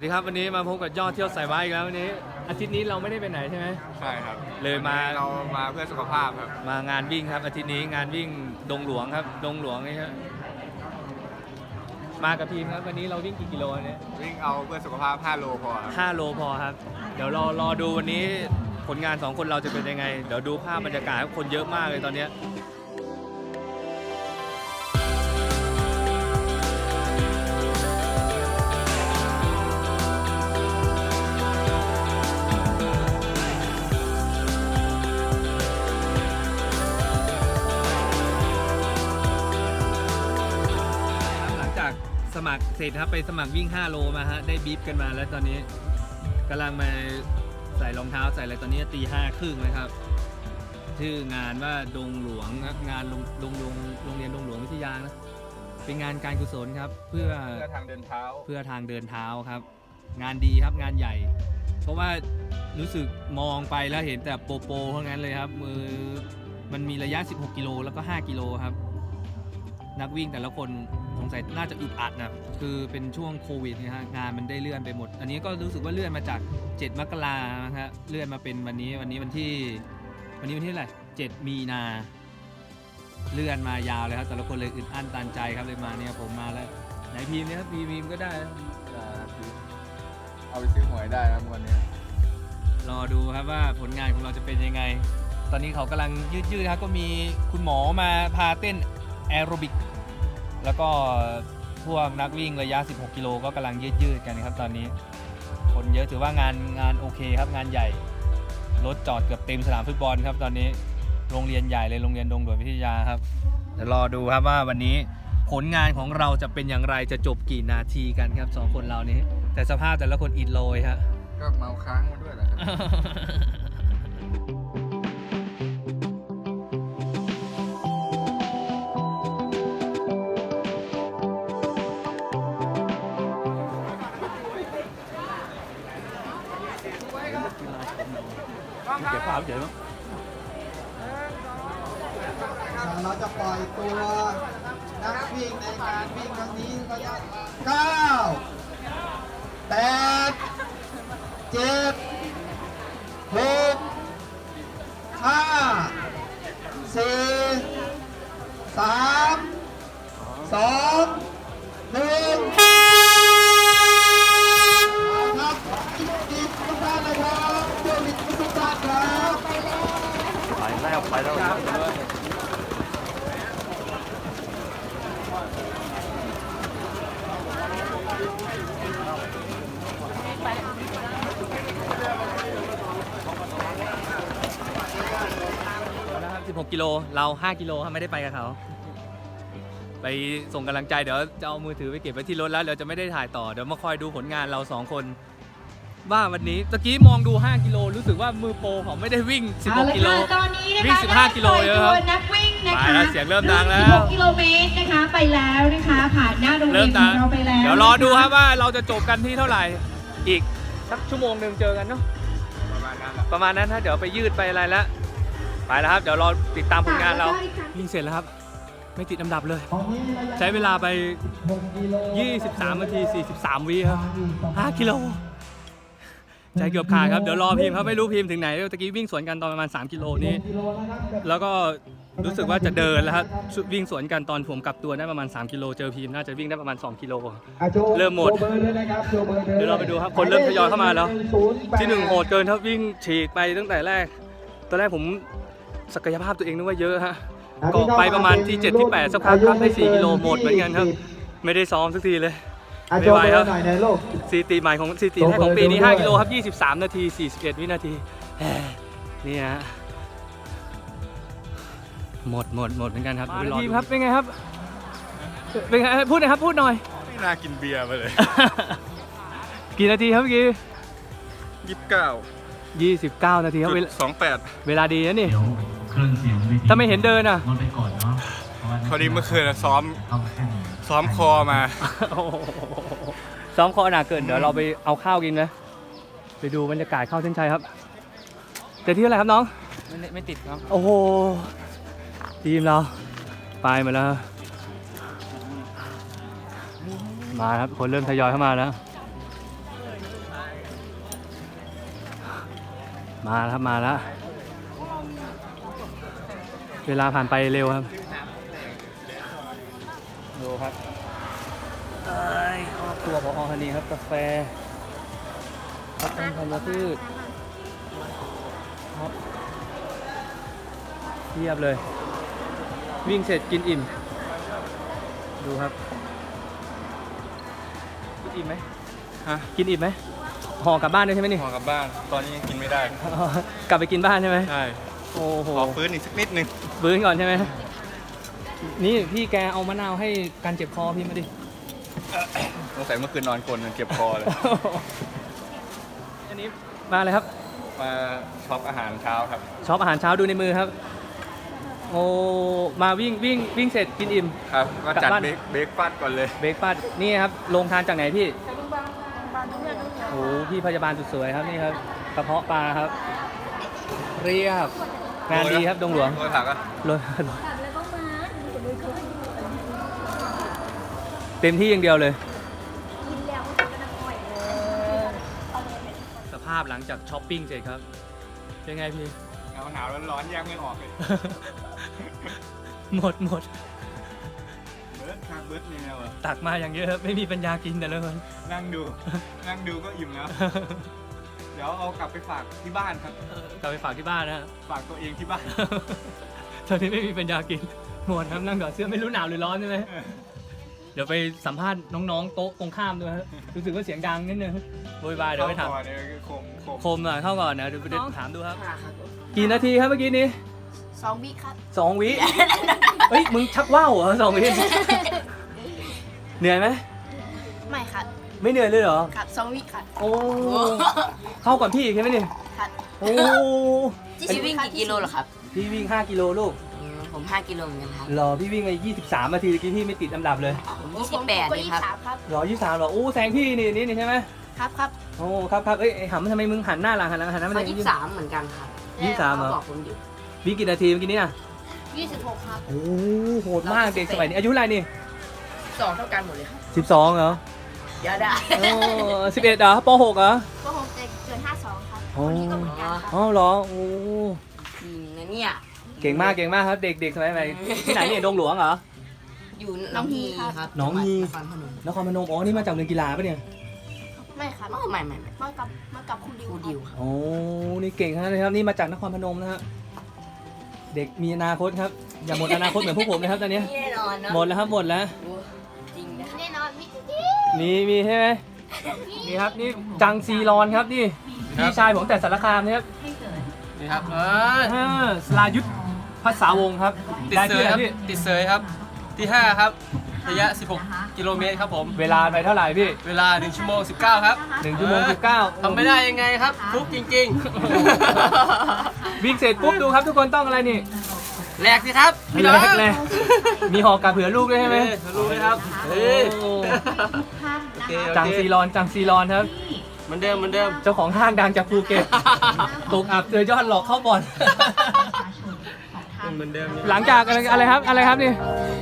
สวัสดีครับวันนี้มาพบกับยอดเที่ยวสายว้าอีกแล้ววันนี้ อาทิตย์นี้เราไม่ได้ไปไหนใช่ไหม ใช่ครับเลยมา เรามาเพื่อสุขภาพครับ มางานวิ่งครับอาทิตย์นี้งานวิ่งดงหลวงครับ ดงหลวงนี่ครับมากับทีมครับวันนี้เราวิ่งกี่กิโลเนี่ยวิ่งเอาเพื่อสุขภาพ 5 โลพอครับห้าโลพอครับ เดี๋ยวรอรอดูวันนี้ผลงานสองคนเราจะเป็นยังไง เดี๋ยวดูภาพบรรยากาศครับคนเยอะมากเลยตอนเนี้ย มัครเสร็จครับไปสมัครวิ่ง 5 โลมาฮะได้บีบกันมาแล้วตอนนี้กำลังมาใส่รองเท้าใส่อะไรตอนนี้ตีห้าครึ่งนะครับ ชื่องานว่าดงหลวงครับงานโรงดงงโรงเรียนดงหลวงวิทยานะเป็นงานการกุศลครับ เพื่อเพื่อทางเดินเท้า เพื่อทางเดินเท้าครับ งานดีครับงานใหญ่ เพราะว่ารู้สึกมองไปแล้วเห็นแต่โปโปเท่านั้นเลยครับมือมันมีระยะ 16 กิโลแล้วก็ 5 กิโลครับ นักวิ่งแต่ละคนสงสัยน่าจะอึดอัดนะคือเป็นช่วงโควิดนะฮะงานมันได้เลื่อนไปหมด อันนี้ก็รู้สึกว่าเลื่อนมาจาก 7 มกรานะฮะเลื่อนมาเป็นวันนี้วันนี้วันที่ วันนี้วันที่อะไหร7มีนา เลื่อนมายาวเลยครับแต่ละคนเลยอึดอั้นตันใจครับเลยมาเนี่ยผมมาแล้วไหนพีมเนี่ยครับพีมก็ได้นะเอาไปซื้อหวยได้นะวันนี้รอดูครับว่าผลงานของเราจะเป็นยังไง ตอนนี้เขากำลังยืดๆครับก็มีคุณหมอมาพาเต้นแอโรบิก แล้วก็พวกนักวิ่งระยะ 16 กิโลก็กำลังยืดๆกันครับตอนนี้ คนเยอะถือว่างานงานโอเคครับงานใหญ่ รถจอดเกือบเต็มสนามฟุตบอลครับตอนนี้โรงเรียนใหญ่เลยโรงเรียนดงด่วนวิทยาครับเดี๋ยวรอดูครับว่าวันนี้ผลงานของเราจะเป็นอย่างไรจะจบกี่นาทีกันครับสองคนเรานี้ แต่สภาพแต่ละคนอิดโรยฮะ ก็เมาค้างมาด้วยแหละครับ เก็บภาพเฉยมั้งเราจะปล่อยตัวนักวิ่งในการวิ่งครั้งนี้ระยะ9 8 7 6 5 4 3 2 1ครับดีทุกท่านเลยครับเที่ยวบินทุกท่านครับ ไปแล้วไปแล้ว นะครับ16 กิ โลเรา 5 กิโลครับไม่ได้ไปกับเขา ไปส่งกำลังใจเดี๋ยวจะเอามือถือไปเก็บไว้ที่รถแล้วเดี๋ยวจะไม่ได้ถ่ายต่อเดี๋ยวมาคอยดูผลงานเรา 2 คน ว่าวันนี้ตะกี้มองดู 5 กิโลรู้สึกว่ามือโปรเขาไม่ได้วิ่ง 16 กิโลเอาละค่ะตอนนี้นะคะวิ่ง15กิโลเยอะครับได้ปล่ตัวนักวิ่งนะไปคะแล้วเสียงเริ่มดังแล้ว 16กิโลเมตรนะคะไปแล้วนะคะผ่านหน้าโรงเรีเริ่ยมนขตาองเราไปแล้วเดี๋ยวรอดูครับว่าเราจะจบกันที่เท่าไหร่อีกสักชั่วโมงหนึ่งเจอกันเนาะประมาณนั้นแหละประมาณนั้นถ้าเดี๋ยวไปยืดไปอะไรแล้ว ไปแล้วครับเดี๋ยวรอติดตามผลงานเราวิ่งเสร็จแล้วครับ ไม่ติดอันดับเลย ใช้เวลาไป 23นาที 43 วิครับ 5 กิโลใจเกือบขาดครับ เดี๋ยวรอพิมพ์ครับไม่รู้พิมพ์ถึงไหนตะกี้วิ่งสวนกันตอนประมาณ 3 กิโลนี้ แล้วก็รู้สึกว่าจะเดินแล้วครับวิ่งสวนกันตอนผมกลับตัวได้ประมาณ 3 กิโลเจอพิมพ์น่าจะวิ่งได้ประมาณ 2 กิโล เริ่มหมดเดี๋ยวเราไปดูครับคนเริ่มทยอยเข้ามาแล้ว ที่หนึ่งโหดเกินครับวิ่งฉีกไปตั้งแต่แรก ตอนแรกผม ศักยภาพตัวเองนึกว่าเยอะฮะเกาะไปประมาณที่7ที่8สักพักครับได้4กิโลหมดเหมือนกันครับ ไม่ได้ซ้อมสักทีเลยอาไม่โจไหวเบอครับร์หน่อยในโลกสถิติใหม่ของสถิติแรกของปีนี้ 5 กิโลครับ 23 นาที 41 วินาทีแหมนี่ฮะหมดหมดหมดเหมือนกันครับทีมครับเป็นไงครับเป็นไงพูดหน่อยครับพูดหน่อยไม่น่ากินเบียร์ไปเลย กี่นาทีครับเมื่อกี้ยี่สิบเก้า29นาทีครับเวลาสองแปดเวลาดีนะนี่ เครื่องเสียงทำไมเห็นเดินอะ มันไปก่อนเนาะาวดีเมื่อคืนซ้อมซ้อมคอมา ซ้อมคอหนาเกินเดี๋ยวเราไปเอาข้าวกินนะไปดูบรรยากาศข้าวเส้นชัยครับเดี๋ที่อะไรครับน้อง ไม่ไม่ติดครับ โอ้โห ทีมเราไปมาแล้ว มาครับคนเริ่มทยอยเข้ามาแล้ว มาแล้วมาแล้ว เวลาผ่านไปเร็วครับ ดูครับเอ้ยครอบครัวพอฮันนีครับกาแฟครับต้นธัญพืชครับเทียบเลย วิ่งเสร็จกินอิ่ม ดูครับ กินอิ่มไหมฮะกินอิ่มไหมห่อกลับบ้านด้วยใช่ไหมนี่ ห่อกลับบ้าน ตอนนี้ยังกินไม่ได้ กลับไปกินบ้านใช่ไหมใช่ โอ้โหขอฟื้นอีกสักนิดนึงบื้นก่อนใช่ไหมนี่พี่แกเอามะนาวให้การเจ็บคอพี่มาดิ สงสัยเมื่อคืนนอนกลนจนเจ็บคอเลย อันนี้มาเลยครับ มาช็อปอาหารเช้าครับ ช็อปอาหารเช้าดูในมือครับ โอ้มาวิ่งวิ่งวิ่งเสร็จกินอิ่ม ครับ ก็จัดกลับบ้าน เบรกเบรกฟาดก่อนเลย เบรกฟาสต์นี่ครับลงทานจากไหนพี่โอ้พี่พยาบาลสุดสวยครับนี่ครับกระเพาะปลาครับ เรียบ งานดีครับดงหลวงโทรถักอะรถเต็มที่อย่างเดียวเลยสภาพหลังจากช้อปปิ้งเสร็จครับเป็นไงพี่หนาวหนาวร้อนๆแยกไม่ออกเลยหมดหมดเบิร์ดคาเบิร์ดแนวอะตักมาอย่างเยอะครับไม่มีปัญญากินแต่ละคนนั่งดู นั่งดูก็อิ่มแล้วเดี๋ยวเอากลับไปฝากที่บ้านครับ เออกลับไปฝากที่บ้านนะฮะ ฝากตัวเองที่บ้าน ตอนนี้ไม่มีปัญญากิน หมดครับนั่งถอดเสื้อไม่รู้หนาวหรือร้อนใช่ไหมเดี๋ยวไปสัมภาษณ์น้องๆโต๊ะตรงข้ามด้วยครับรู้สึกว่าเสียงดังนิดนึงโวยวายเดี๋ยวไปถามข้ก่อนเนี่ยคือคมคมโคมหน่อยเข้าก่อนนะเดี๋ยวไปถามดูครับ กี่นาทีครับเมื่อกี้นี้สองวิครับ สองวิ เฮ้ยมึงชักว่าวเหรอสองวิ เหนื่อยไหมไม่ครับ ไม่เหนื่อยเลยเหรอครับสองวิครับโอ้ เข้าก่อนพี่อีกใช่ไหมนี่ครับ โอ้ที่วิ่งกี่กิโลเหรอครับพี่วิ่ง 5 กิโลลูกผมห้ากิโลเหมือนกันครับเหรอพี่วิ่งไป23 นาทีเมื่อกี้พี่ไม่ติดอันดับเลยยี่สิบแปดนี่ครับ เหรอ23เหรอโอ้แซงพี่นี่นี่นี่ใช่ไหมครับครับโอ้ครับครับเอ้ยไอ้หำทำไมมึงหันหน้าหลังหันหลังหันหน้ามาเขาเนี่ยยี่สิบสามเหมือนกันครับยี่สิบสามเหรอขบอกผมอยู่วิ่งกี่นาทีเมื่อกี้เนี่ยยี่สิบหกครับ โอ้โหดมากเด็กสมัยนี้อายุเท่าไหร่นี่สองเท่ากันหมดเลยครับ 12เหรอ เดี๋ยวได้โอ้11เหรอป .6 เหรอ ก็คงจะเกินห้าสองครับโอ้คนนี้ก็เหมือนกันครับอ๋อเหรอโอ้จริงนะเนี่ย เก่งมากเก่งมากครับเด็กเด็กสมัยใหม่ที่ไหนเนี่ยดงหลวงเหรอ อยู่หน้องฮีครับหนองฮี จัหวัดนครพนมนครพนมอ๋อนี่มาจากเมืองกีฬาปะเนี่ยไม่ครับไม่ไม่ไม่มากับมากับคุณดิวคุณดิวครับโอ้นี่เก่งขนาดนี้ครับนี่มาจากนครพนมนะฮะเด็กมีอนาคตครับ อย่าหมดอนาคตเหมือนพวกผมนะครับตอนนี้แน่นอนเนอะหมดแล้วครับหมดแล้ว โอ้จริงนะแน่นอนมิ มีมีใช่ไหมนี่ครับนี่จังซีรอนครับนี่พี่ชายผมแต่สารคามนะครับนี่ครับเอออ่าสลายุทธภาษาวงศ์ครับติดได้เสที่ยไหนครับพี่ติดเสยครับที่ 5 ครับระยะ 16 กิโลเมตรครับผม เวลาไปเท่าไหร่พี่ เวลา 1 ชั่วโมง 19 ครับหนึ่งชั่วโมงสิบเก้าทำไม่ได้ยังไงครับฟลุกจริงวิ่งเสร็จปุ๊บดูครับทุกคนต้องอะไรนี่ๆแหลกสิครับพี่น้องแรกเลยมีหอกกับเผื่อลูกด้วยใช่ไหมเออรู้ไหมครับ เฮ้ยโอ้โอเคโอจังเคซีรอนจังซีรอนครับ เหมือนเดิมเหมือนเดิม เจ้าของห้างดังจากภูเก็ตตกอับเจอยอดหลอกเข้าบ่อน เหมือนเดิมหลังจากอะไรอะไรครับอะไรครับนี่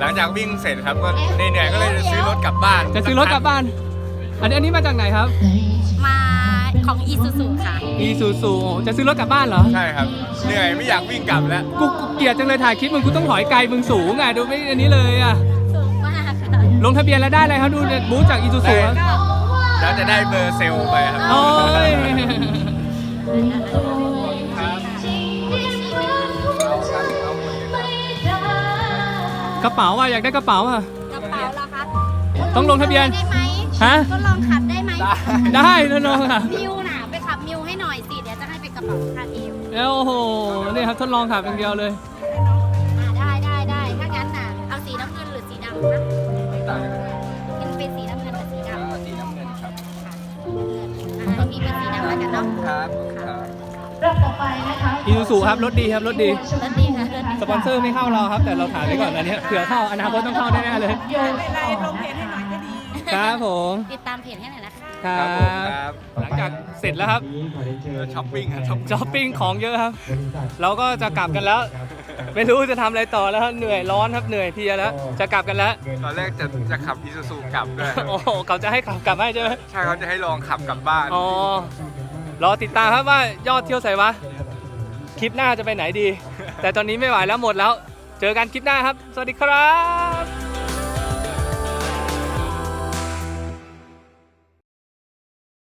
หลังจากวิ่งเสร็จครับก็เหนื่อยๆก็เลยจะซื้อรถกลับบ้านจะซื้อรถกลับบ้าน อันนี้อันนี้มาจากไหนครับมาของอีซูซูค่ะ อีซูซูจะซื้อรถกลับบ้านเหรอใช่ครับ เหนื่อยไม่อยากวิ่งกลับแล้ว กูกูเกลียดจังเลยถ่ายคลิปมึงกูต้องถอยไกลมึงสูงอะดูไม่อันนี้เลยอะสูงมากค่ะ ลงทะเบียนแล้วได้เลยครับดูเนี่ยบูธจากอีซูซูครับแล้วจะได้เบอร์เซลล์ไปครับ โอ้ยกระเป๋าอะอยากได้กระเป๋าอะ กระเป๋าเหรอครับต้องลงทะเบียน ได้ไหมฮะก็ลองขับได้ไหมได้แล้วน้องอะมิวน่ะไปขับมิวให้หน่อยสิ เดี๋ยวจะให้เป็นกระเป๋าคาดเอวแล้วโอ้โหนี่ครับทดลองขับอย่างเดียวเลย อ่าได้ได้ได้ถ้างั้นน่ะเอาสีน้ำเงินหรือสีดำนะ มันเป็นสีน้ำเงินหรือสีดำสีน้ำเงินครับอ่ามีเป็นสีดำแล้วกันเนาะครับครับอีซูซูครับรถดีครับรถดี รถดีค่ะรถดีสปอนเซอร์ไม่เข้าเราครับ แต่เราถ่ายไว้ก่อนอันเนี้ยเผื่อเข้าอนาคตต้องเข้าแน่ๆเลยครับผมติดตามเพจให้หน่อยนะคะครัครับผมบ ครับ หลังจากเสร็จแล้วครับ ช้อปปิ้งครับช้อปปิ้ง ช้อปปิ้งของเยอะครับ เราก็จะกลับกันแล้ว ไม่รู้จะทำอะไรต่อแล้วครับเหนื่อยร้อนครับเหนื่อยเพลียแล้ว จะกลับกันแล้วตอนแรกจะจะขับอีซูซูกลับด้วยโอ้โหเขาจะให้ขับกลับให้ใช่ไหมใช่เขาจะให้ลองขับกลับบ้านอ๋อรอติดตามครับว่ายอดเที่ยวใส่วะคลิปหน้าจะไปไหนดี แต่ตอนนี้ไม่ไหวแล้วหมดแล้ว เจอกันคลิปหน้าครับ สวัสดีครับ